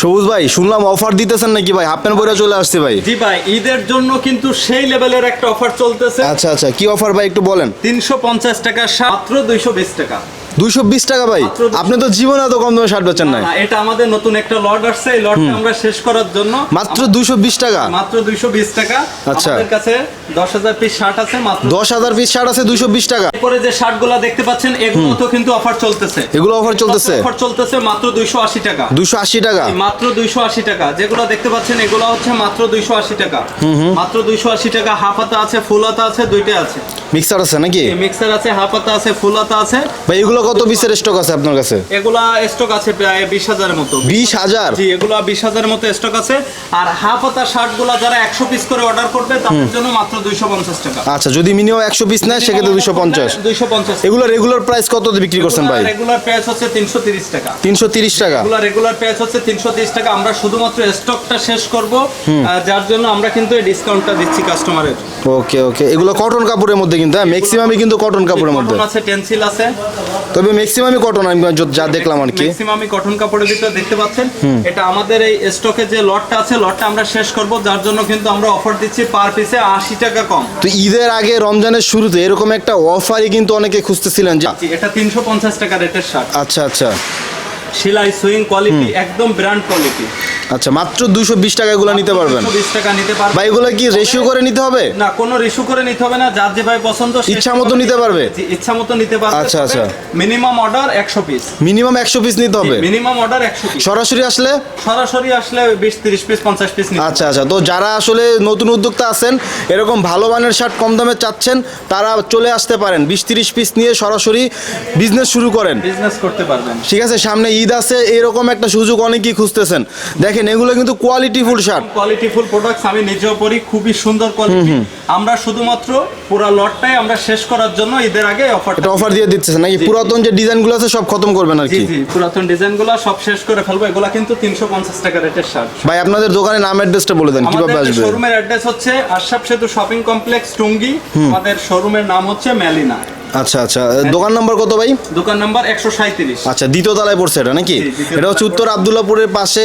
সবুজ ভাই শুনলাম অফার দিতেছেন নাকি ভাই? হাফ প্যান্ট পরে চলে আসছে ভাই। জি ভাই ঈদের জন্য কিন্তু সেই লেভেলের একটা অফার চলতেছে। আচ্ছা আচ্ছা কি অফার ভাই একটু বলেন? তিনশো পঞ্চাশ টাকা মাত্র দুইশো বিশ টাকা। দুইশো বিশ টাকা ভাই। আপনি তো জীবনে এত কম দামে শার্ট বেচেন নাই। না, এটা আমাদের নতুন একটা লট আসছে এই লটটা আমরা শেষ করার জন্য মাত্র দুইশো বিশ টাকা। মাত্র দুইশো বিশ টাকা। আচ্ছা। আমাদের কাছে দশ হাজার পিস শার্ট আছে মাত্র দশ হাজার পিস শার্ট আছে দুইশো বিশ টাকা। এরপরে যে শার্টগুলা দেখতে পাচ্ছেন এগুলো তো কিন্তু অফার চলতেছে। এগুলো অফার চলতেছে। অফার চলতেছে মাত্র দুইশো আশি টাকা। দুইশো আশি টাকা। মাত্র দুইশো আশি টাকা। যেগুলো দেখতে পাচ্ছেন এগুলো হচ্ছে মাত্র দুইশো আশি টাকা। মাত্র দুইশো আশি টাকা হাফ হাতা আছে ফুল হাতা আছে দুইটা আছে। মিক্সার আছে নাকি? মিক্সার আছে হাফ হাতা আছে ফুল হাতা আছে। ভাই এগুলো কত পিসের স্টক আছে আপনার কাছে? এগুলা স্টক আছে প্রায় বিশ হাজারের মতো। বিশ হাজার? জি এগুলা বিশ হাজারের মতো স্টক আছে। আর হাফ হাতা শার্টগুলা যারা একশো পিস করে অর্ডার করবে তাদের জন্য মাত্র দুইশো পঞ্চাশ টাকা। আচ্ছা যদি মিনিমাম একশো পিস নেয় সেক্ষেত্রে দুইশো পঞ্চাশ। দুইশো পঞ্চাশ। এগুলো রেগুলার প্রাইস কত দিয়ে বিক্রি করছেন ভাই? রেগুলার প্রাইস হচ্ছে তিনশো তিরিশ টাকা। তিনশো তিরিশ টাকা। এগুলা রেগুলার প্রাইস হচ্ছে তিনশো তিরিশ টাকা। আমরা শুধুমাত্র স্টকটা শেষ করব যার জন্য আমরা কিন্তু এই ডিসকাউন্টটা দিচ্ছি কাস্টমারের ওকে ওকে। এগুলো কটন কাপড়ের মধ্যে কিন্তু হ্যাঁ ম্যাক্সিমামই কিন্তু কটন কাপড়ের মধ্যে। আছে টেন্সিল আছে। তবে ম্যাক্সিমামই কটন আমি যা দেখলাম আর কি। ম্যাক্সিমামই কটন কাপড়ের ভিতরে দেখতে পাচ্ছেন? এটা আমাদের এই স্টকে যে লটটা আছে লটটা আমরা শেষ করব যার জন্য কিন্তু আমরা অফার দিচ্ছি পার পিসে আশি টাকা কম। তো ঈদের আগে রমজানের শুরুতে এরকম একটা অফারই কিন্তু অনেকে খুঁজতেছিলেন যে এটা তিনশো পঞ্চাশ টাকা রেটের শার্ট। আচ্ছা আচ্ছা। সেলাই সুইং কোয়ালিটি একদম ব্র্যান্ড কোয়ালিটি আচ্ছা মাত্র দুশো বিশ টাকা এগুলো নিতে পারবেন। বিশ টাকা নিতে পারবেন। ভাই এগুলো কি রেশিও করে নিতে হবে? না কোনো রিস্যু করে নিতে হবে না যার যে ভাই পছন্দ ইচ্ছা মতো নিতে পারবে? ইচ্ছা মতো নিতে পারবে। আচ্ছা, আচ্ছা। মিনিমাম অর্ডার একশো পিস মিনিমাম একশো পিস নিতে হবে? মিনিমাম অর্ডার একশো পিস সরাসরি আসলে? সরাসরি আসলে বিশ তিরিশ পিস পঞ্চাশ পিস আচ্ছা আচ্ছা। তো যারা আসলে নতুন উদ্যোক্তা আছেন এরকম ভালো মানের শার্ট কম দামে চাচ্ছেন তারা চলে আসতে পারেন। বিশ তিরিশ পিস নিয়ে সরাসরি বিজনেস শুরু করেন। বিজনেস করতে পারবেন। ঠিক আছে সামনে ঈদ আছে এরকম একটা সুযোগ অনেকেই খুঁজতেছেন। দেখেন এগুলো কিন্তু quality full shirt quality full products আমি নিজেও পরি খুবই সুন্দর কোয়ালিটি আমরা শুধুমাত্র পুরো লটটাই আমরা শেষ করার জন্য ঈদের আগে অফার এটা অফার দিয়ে দিতেছেন নাকি? পুরাতন যে ডিজাইনগুলো আছে সব খতম করবেন আর কি? জি পুরাতন ডিজাইনগুলো সব শেষ করে ফেলব। এগুলা কিন্তু তিনশো পঞ্চাশ টাকা রেটের শার্ট ভাই আপনাদের দোকানের নাম অ্যাড্রেসটা বলে দেন কীভাবে আসবে? শোরুমের অ্যাড্রেস হচ্ছে আশরাফ সেতু শপিং কমপ্লেক্স টুঙ্গি। আমাদের শোরুমের নাম হচ্ছে ম্যালিনা আচ্ছা আচ্ছা। দোকান নাম্বার কত ভাই? দোকান নাম্বার একশো সাঁত্রিশ আচ্ছা দ্বিতীয় তলায় পড়ছে এটা নাকি? এটা হচ্ছে উত্তর আবদুল্লাপুরের পাশে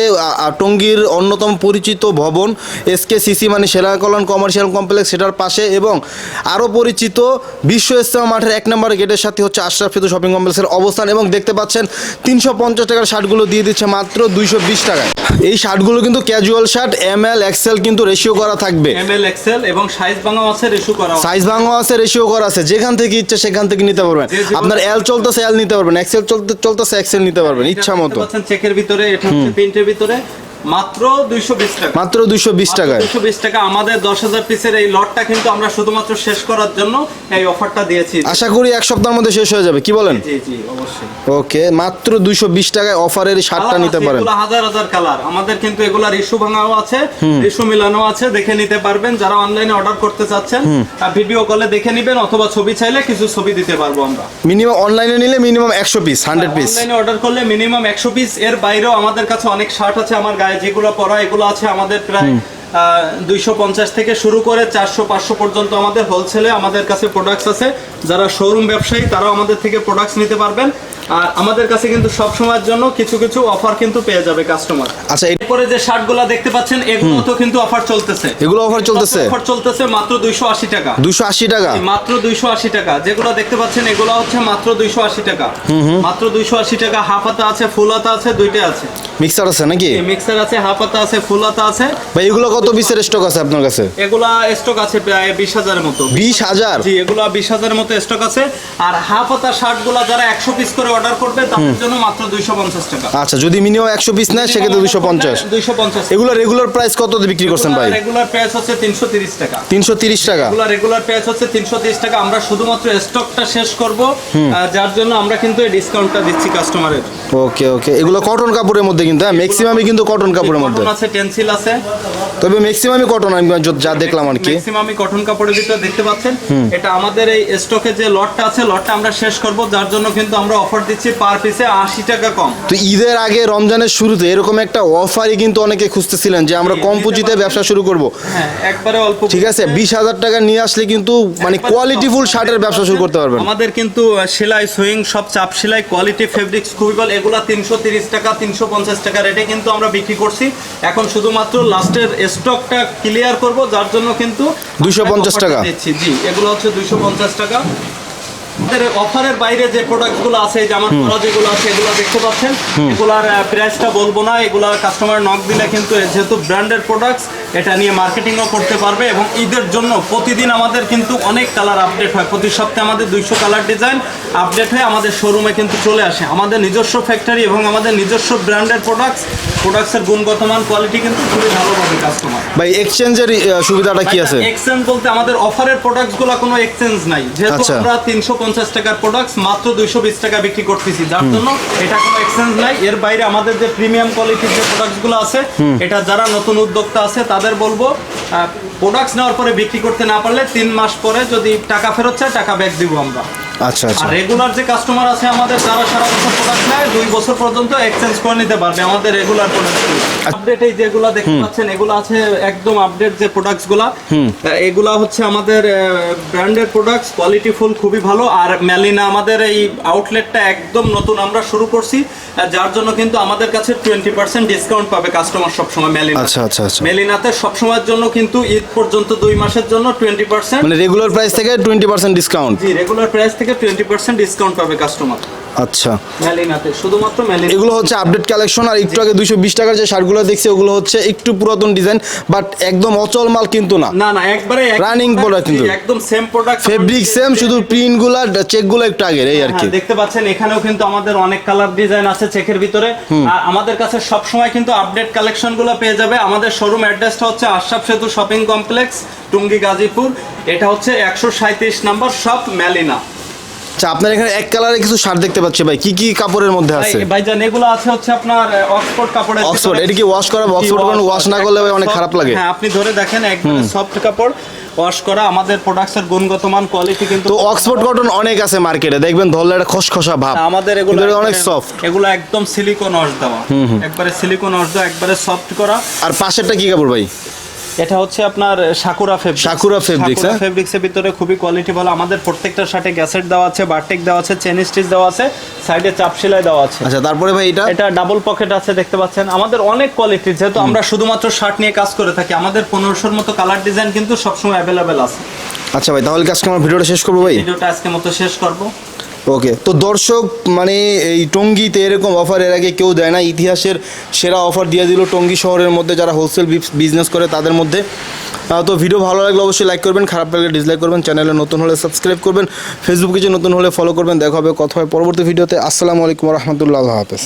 টঙ্গীর অন্যতম পরিচিত ভবন এস কে সিসি মানে সেরা কল্যাণ কমার্শিয়াল কমপ্লেক্স সেটার পাশে এবং আরও পরিচিত বিশ্ব ইস্তেমা মাঠের এক নম্বর গেটের সাথে হচ্ছে আশরাফ সেতু শপিং কমপ্লেক্সের অবস্থান এবং দেখতে পাচ্ছেন তিনশো পঞ্চাশ টাকার শার্টগুলো দিয়ে দিচ্ছে মাত্র দুইশো বিশ টাকায়। এই শার্টগুলো কিন্তু casual shirt M L XL কিন্তু রেশিও করা থাকবে। এম এল এক্সেল এবং সাইজ ভাঙা আছে রেশিও করা আছে। সাইজ ভাঙা আছে রেশিও করা আছে। যেখান থেকে ইচ্ছা সেখান থেকে নিতে পারবেন। আপনার এল চলতেছে এল নিতে পারবেন। এক্সেল চলতে চলতেছে এক্সেল নিতে পারবেন ইচ্ছা মতো। চেকের ভিতরে এটা হচ্ছে প্রিন্টের ভিতরে। মাত্র দুইশো বিশ টাকা। মাত্র দুইশো বিশ টাকায়। দুশো বিশ টাকা। আমাদের দশ হাজার পিসের এই লটটা কিন্তু আমরা শুধুমাত্র শেষ করার জন্য এই অফারটা দিয়েছি। আশা করি এক সপ্তাহের মধ্যে শেষ হয়ে যাবে। কি বলেন? জি জি অবশ্যই। ওকে মাত্র দুইশো বিশ টাকায় অফারের শার্টটা নিতে পারেন। হাজার হাজার কালার। আমাদের কিন্তু এগুলা রিস্যু ভাঙাও আছে রিস্যু মিলানো আছে। দেখে নিতে পারবেন। যারা অনলাইনে অর্ডার করতে চাচ্ছেন ভিডিও কলে দেখে নিবেন অথবা ছবি চাইলে কিছু ছবি দিতে পারব আমরা। মিনিমাম অনলাইনে নিলে মিনিমাম একশো পিস হান্ড্রেড পিস অনলাইনে অর্ডার করলে মিনিমাম একশো পিস এর বাইরেও আমাদের কাছে অনেক শার্ট আছে আমার গায়ে যেগুলো পড়া এগুলো আছে আমাদের প্রায় দুইশো পঞ্চাশ থেকে শুরু করে চারশো পাঁচশো পর্যন্ত আমাদের হোলসেলে আমাদের কাছে প্রোডাক্টস আছে। যারা শোরুম ব্যবসায়ী তারাও আমাদের থেকে প্রোডাক্টস নিতে পারবেন। আর আমাদের কাছে কিন্তু সব সময়ের জন্য কিছু কিছু অফার কিন্তু পেয়ে যাবে কাস্টমার আচ্ছা এরপরে যে শার্টগুলো দেখতে পাচ্ছেন এগুলো তো কিন্তু অফার চলতেছে। এগুলো অফার চলতেছে? অফার চলতেছে মাত্র দুইশো আশি টাকা। দুশো আশি টাকা? মাত্র দুইশো আশি টাকা। যেগুলো দেখতে পাচ্ছেন এগুলো হচ্ছে মাত্র দুইশো আশি টাকা। মাত্র দুইশো আশি টাকা হাফ হাতা আছে ফুল হাতা আছে দুইটা আছে। মিক্সার আছে নাকি? মিক্সার আছে হাফ হাতা আছে ফুল হাতা আছে। ভাই এগুলো কত পিসের স্টক আছে আপনার কাছে? এগুলা স্টক আছে প্রায় বিশ হাজারের মতো। বিশ হাজার? জি এগুলা বিশ হাজারের মতো স্টক আছে। আর হাফ হাতা শার্টগুলা যারা একশো পিস করে অর্ডার করবে তাদের জন্য মাত্র দুইশো পঞ্চাশ টাকা। আচ্ছা যদি মিনিমাম একশো পিস নেয় সেক্ষেত্রে দুশো পঞ্চাশ। দুইশো পঞ্চাশ এগুলো রেগুলার প্রাইস কত বিক্রি করছেন ভাই? রেগুলার প্রাইস হচ্ছে তিনশো তিরিশ টাকা। তিনশো তিরিশ টাকা। এগুলা রেগুলার প্রাইস হচ্ছে তিনশো তিরিশ টাকা। আমরা শুধুমাত্র স্টকটা শেষ করব যার জন্য আমরা কিন্তু এই ডিসকাউন্টটা দিচ্ছি কাস্টমারের ওকে ওকে। এগুলো কটন কাপড়ের মধ্যে কিন্তু হ্যাঁ ম্যাক্সিমামই কিন্তু কটন কাপড়ের মধ্যে। আছে টেন্সিল আছে। তবে ম্যাক্সিমামই কটন আমি যা দেখলাম আর কি। ম্যাক্সিমামই কটন কাপড়ের ভিতরে দেখতে পাচ্ছেন। এটা আমাদের এই স্টকে যে লটটা আছে লটটা আমরা শেষ করব যার জন্য কিন্তু আমরা অফার দিচ্ছি পার পিসে আশি টাকা কম। তো ঈদের আগে রমজানের শুরুতে এরকম একটা অফারই কিন্তু অনেকে খুঁজতেছিলেন যে আমরা কম পুঁজিতে ব্যবসা শুরু করব। হ্যাঁ একবারে অল্প ঠিক আছে বিশ হাজার টাকা নিয়ে আসলে কিন্তু মানে কোয়ালিটিফুল শার্টের ব্যবসা শুরু করতে পারবেন। আমাদের কিন্তু সেলাই সুইং সব চাপ সেলাই কোয়ালিটি ফেব্রিক্স খুবই ভালো এগুলা তিনশো তিরিশ টাকা তিনশো পঞ্চাশ টাকা রেটে কিন্তু আমরা বিক্রি করছি। এখন শুধুমাত্র লাস্টের স্টকটা ক্লিয়ার করব যার জন্য কিন্তু 250 টাকা। দিচ্ছি। জি এগুলো হচ্ছে দুইশো পঞ্চাশ টাকা। আমাদের অফারের বাইরে যে প্রোডাক্টগুলো আছে যে আমার যেগুলো আছে এগুলো দেখতে পাচ্ছেন। এগুলার প্রাইসটা বলব না এগুলা কাস্টমার নক দিলে কিন্তু যেহেতু ব্র্যান্ডের প্রোডাক্টস এটা নিয়ে মার্কেটিংও করতে পারবে এবং ঈদের জন্য প্রতিদিন আমাদের কিন্তু অনেক কালার আপডেট হয়। প্রতি সপ্তাহে আমাদের দুইশো কালার ডিজাইন আপডেট হয়ে আমাদের শোরুমে কিন্তু চলে আসে। আমাদের নিজস্ব ফ্যাক্টরি এবং আমাদের নিজস্ব ব্র্যান্ডের প্রোডাক্টস প্রোডাক্টসের গুণগত মান কোয়ালিটি কিন্তু খুবই ভালো পাবে কাস্টমার ভাই এক্সচেঞ্জের সুবিধাটা কি আছে? এক্সচেঞ্জ বলতে আমাদের অফারের প্রোডাক্টসগুলো কোনো এক্সচেঞ্জ নাই। যেহেতু আচ্ছা। আমরা তিনশো পঞ্চাশ টাকার প্রোডাক্টস মাত্র দুইশো বিশ টাকা বিক্রি করতেছি। যার জন্য এটা কোনো এক্সচেঞ্জ নাই। এর বাইরে আমাদের যে প্রিমিয়াম কোয়ালিটির যে প্রোডাক্টগুলো আছে এটা যারা নতুন উদ্যোক্তা আছে তাদের বলব প্রোডাক্টস নেওয়ার পরে বিক্রি করতে না পারলে তিন মাস পরে যদি টাকা ফেরত চায় টাকা ব্যাক দিব আমরা। আচ্ছা আচ্ছা। রেগুলার যে কাস্টমার আছে আমাদের তারা সারা বছর প্রোডাক্ট নেয় দুই বছর পর্যন্ত এক্সচেঞ্জ করে নিতে পারবে আমাদের রেগুলার প্রোডাক্ট আপডেট এই যেগুলো দেখতে পাচ্ছেন এগুলো আছে একদম আপডেট যে এগুলা হচ্ছে আমাদের প্রোডাক্টস কোয়ালিটি ফুল খুবই ভালো। আর মেলিনা আমাদের এই আউটলেটটা একদম নতুন আমরা শুরু করছি যার জন্য কিন্তু আমাদের কাছে টোয়েন্টি পার্সেন্ট ডিসকাউন্ট পাবে কাস্টমার সবসময় মেলিনা আচ্ছা আচ্ছা আচ্ছা। মেলিনাতে সবসময়ের জন্য কিন্তু ঈদ পর্যন্ত দুই মাসের জন্য টোয়েন্টি পার্সেন্ট মানে রেগুলার প্রাইস থেকে টোয়েন্টি পার্সেন্ট ডিসকাউন্ট জি রেগুলার প্রাইস থেকে টোয়েন্টি পার্সেন্ট ডিসকাউন্ট পাবে কাস্টমার আচ্ছা। মেলিনাতে শুধুমাত্র মেলিনা এগুলো হচ্ছে আপডেট কালেকশন আর একটু আগে দুইশো বিশ টাকার যে শার্টগুলো দেখছি ওগুলো হচ্ছে একটু পুরাতন ডিজাইন বাট একদম অচল মাল কিন্তু না। না না একবারে এক- Running product কিন্তু। একদম সেম প্রোডাক্ট ফেব্রিক সেম শুধু প্রিন্টগুলো চেকগুলো একটু আগের এই আর কি। হ্যাঁ, দেখতে পাচ্ছেন এখানেও কিন্তু আমাদের অনেক কালার ডিজাইন আছে চেকের ভিতরে। আর আমাদের কাছে সব সময় কিন্তু আপডেট কালেকশনগুলো পেয়ে যাবে। আমাদের শোরুম অ্যাড্রেসটা হচ্ছে আশরাফ সেতু শপিং কমপ্লেক্স টুঙ্গি গাজীপুর। এটা হচ্ছে একশো সাঁত্রিশ নাম্বার শপ ম্যালিনা আচ্ছা আপনার এখানে এক কালারে কিছু শার্ট দেখতে পাচ্ছি ভাই। কি কি কাপড়ের মধ্যে আছে? ভাই- ভাইজান এগুলো আছে হচ্ছে আপনার অক্সফোর্ড কাপড়ের অক্সফোর্ড। এটা কি ওয়াশ করা অক্সফোর্ড কারণ ওয়াশ না করলে ভাই অনেক খারাপ লাগে। হ্যাঁ আপনি ধরে দেখেন একদম সফট কাপড় ওয়াশ করা। আমাদের প্রোডাক্টসের গুণগত মান কোয়ালিটি কিন্তু তো অক্সফোর্ড কটন অনেক আছে মার্কেটে দেখবেন ধরলে একটা খসখসা ভাব। আমাদের এগুলো অনেক সফট এগুলো একদম সিলিকন ওয়াশ দেওয়া। একবারে সিলিকন ওয়াশ দেওয়া একবারে সফট করা। আর পাশেরটা কি কাপড় ভাই? এটা হচ্ছে আপনার সাকুরা ফেব্রিক Sakura ফেব্রিক হ্যাঁ? ফেব্রিক্স এর ভিতরে খুবই কোয়ালিটি ভালো আমাদের প্রত্যেকটা শার্টে গ্যাসেট দেওয়া আছে বারটেক দেওয়া আছে চেন স্টিচ দেওয়া আছে সাইডে চাপ সেলাই দেওয়া আছে। আচ্ছা তারপরে ভাই এটা? এটা ডাবল পকেট আছে দেখতে পাচ্ছেন। আমাদের অনেক কোয়ালিটি যেহেতু আমরা শুধুমাত্র শার্ট নিয়ে কাজ করে থাকি আমাদের পনেরোশোর মতো কালার ডিজাইন কিন্তু সবসময় অ্যাভেলেবেল আছে। আচ্ছা ভাই তাহলে আজকে আমার ভিডিওটা শেষ করব ভাই। ভিডিওটা আজকে মতো শেষ করব। ওকে তো দর্শক মানে এই টঙ্গিতে এরকম অফার এর আগে কেউ দেয় না। ইতিহাসের সেরা অফার দিয়ে দিল টঙ্গি শহরের মধ্যে যারা হোলসেল বিজনেস করে তাদের মধ্যে। তো ভিডিও ভালো লাগলে অবশ্যই লাইক করবেন, খারাপ লাগলে ডিসলাইক করবেন চ্যানেলে নতুন হলে সাবস্ক্রাইব করবেন ফেসবুকে যে নতুন হলে ফলো করবেন, দেখা হবে, কথা হয় পরবর্তী ভিডিওতে আসসালামু আলাইকুম রহমতুল্লাহ হাফেজ।